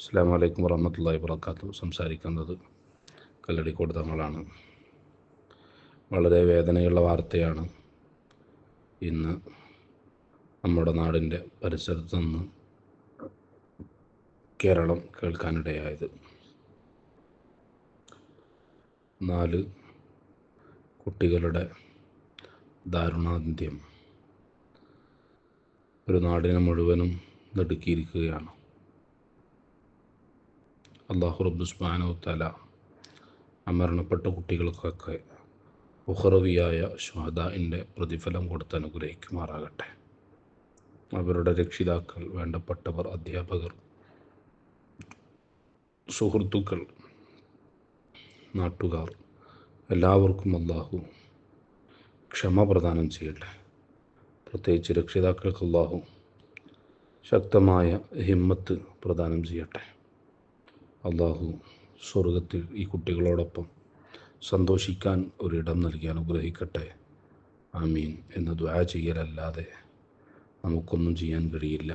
അസ്സാം വലൈക്കും വറഹമത്തല്ലാ വാത്തു സംസാരിക്കുന്നത് കല്ലടിക്കോട് തങ്ങളാണ്. വളരെ വേദനയുള്ള വാർത്തയാണ്. ഇന്ന് നമ്മുടെ നാടിന്റെ പരിസരത്ത് നിന്ന് കേരളം കേൾക്കാനിടയായത് നാല് കുട്ടികളുടെ ദാരുണാന്ത്യം. ഒരു നാടിനെ മുഴുവനും നടുക്കിയിരിക്കുകയാണ്. അള്ളാഹു റബ്ബുസ്മാനോ തല അമരണപ്പെട്ട കുട്ടികൾക്കൊക്കെ ഉഹറവിയായ ഷ്വാദാന്റെ പ്രതിഫലം കൊടുത്ത് അനുഗ്രഹിക്കുമാറാകട്ടെ. അവരുടെ രക്ഷിതാക്കൾ വേണ്ടപ്പെട്ടവർ അധ്യാപകർ സുഹൃത്തുക്കൾ നാട്ടുകാർ എല്ലാവർക്കും അള്ളാഹു ക്ഷമ പ്രദാനം ചെയ്യട്ടെ. പ്രത്യേകിച്ച് രക്ഷിതാക്കൾക്ക് അള്ളാഹു ശക്തമായ ഹിമ്മത്ത് പ്രദാനം ചെയ്യട്ടെ. അള്ളാഹു സ്വർഗത്തിൽ ഈ കുട്ടികളോടൊപ്പം സന്തോഷിക്കാൻ ഒരിടം നൽകി അനുഗ്രഹിക്കട്ടെ. ആമീൻ. എന്ന് ദ്വാ ചെയ്യലല്ലാതെ നമുക്കൊന്നും ചെയ്യാൻ കഴിയില്ല.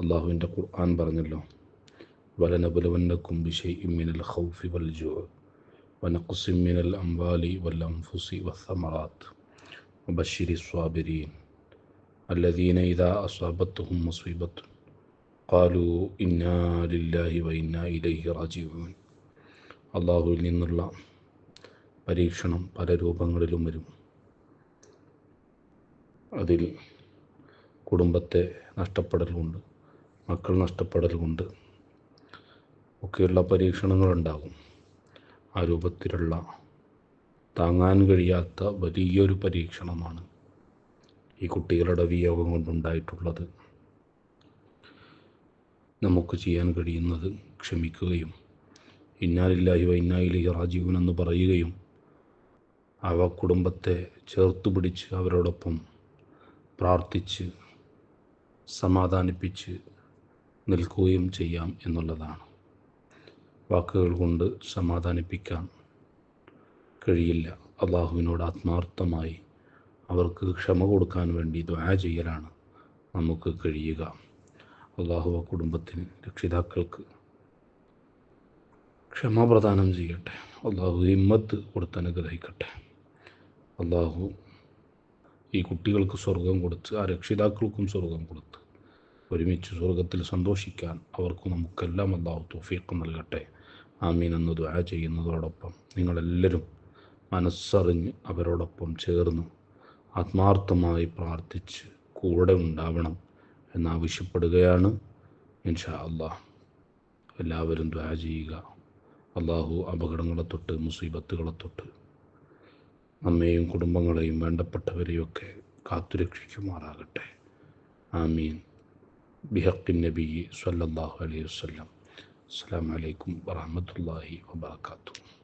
അള്ളാഹുവിന്റെ ഖുർആൻ പറഞ്ഞല്ലോ വലനബുലവന്നക്കും ബിഷൈ ഇമ്മിനൽ ഹൗഫി വൽ ജോ വനക്കുസിമ്മിനൽ അംബാലി വൽ ഫുസി വസമറാത്ത് ബഷിരി സ്വാബിരി അല്ലദീന ഇദാ അസ്വാബത്തും മുസ്വീബത്തും കാലു ഇന്നാലില്ലാഹി വൈന ഇലൈഹി റാജീവൻ അള്ളാഹുവിൽ നിന്നുള്ള പരീക്ഷണം പല രൂപങ്ങളിലും വരും. അതിൽ കുടുംബത്തെ നഷ്ടപ്പെടലുണ്ട് മക്കൾ നഷ്ടപ്പെടലുണ്ട് ഒക്കെയുള്ള പരീക്ഷണങ്ങളുണ്ടാകും. ആ രൂപത്തിലുള്ള താങ്ങാൻ കഴിയാത്ത വലിയൊരു പരീക്ഷണമാണ് ഈ കുട്ടികളുടെ വിയോഗം കൊണ്ടുണ്ടായിട്ടുള്ളത്. നമുക്ക് ചെയ്യാൻ കഴിയുന്നത് ക്ഷമിക്കുകയും ഇന്നാലില്ലാഹി വൈന്നായിലി റാജീവൻ എന്ന് പറയുകയും അവ കുടുംബത്തെ ചേർത്ത് പിടിച്ച് അവരോടൊപ്പം പ്രാർത്ഥിച്ച് സമാധാനിപ്പിച്ച് നിൽക്കുകയും ചെയ്യാം എന്നുള്ളതാണ്. വാക്കുകൾ കൊണ്ട് സമാധാനിപ്പിക്കാൻ കഴിയില്ല. അള്ളാഹുവിനോട് ആത്മാർത്ഥമായി അവർക്ക് ക്ഷമ കൊടുക്കാൻ വേണ്ടി ദ്വാ ചെയ്യലാണ് നമുക്ക് കഴിയുക. അള്ളാഹു ആ കുടുംബത്തിന് രക്ഷിതാക്കൾക്ക് ക്ഷമ പ്രദാനം ചെയ്യട്ടെ. അള്ളാഹു ഹിമ്മത്ത് കൊടുത്ത് അനുഗ്രഹിക്കട്ടെ. അള്ളാഹു ഈ കുട്ടികൾക്ക് സ്വർഗം കൊടുത്ത് ആ രക്ഷിതാക്കൾക്കും സ്വർഗം കൊടുത്ത് ഒരുമിച്ച് സ്വർഗത്തിൽ സന്തോഷിക്കാൻ അവർക്ക് നമുക്കെല്ലാം അള്ളാഹു തോഫീക്ക് നൽകട്ടെ. ആമീൻ എന്ന് ദുആ ചെയ്യുന്നതോടൊപ്പം നിങ്ങളെല്ലാവരും മനസ്സറിഞ്ഞ് അവരോടൊപ്പം ചേർന്ന് ആത്മാർത്ഥമായി പ്രാർത്ഥിച്ച് കൂടെ ഉണ്ടാവണം. എന്നാവശ്യപ്പെടുകയാണ്. ഇൻഷാ അള്ളാഹ് എല്ലാവരും ദ്വാ ചെയ്യുക. അള്ളാഹു അപകടങ്ങളെ തൊട്ട് മുസീബത്തുകളെ തൊട്ട് നമ്മെയും കുടുംബങ്ങളെയും വേണ്ടപ്പെട്ടവരെയൊക്കെ കാത്തുരക്ഷിക്കുമാറാകട്ടെ. ആമീൻ. ബിഹക്കിൻ നബി സല്ലാഹു അലൈഹി വസല്ലം. അസ്സാം വലൈക്കും വറഹ്മത്തുള്ളാഹി വബറകാതുഹു.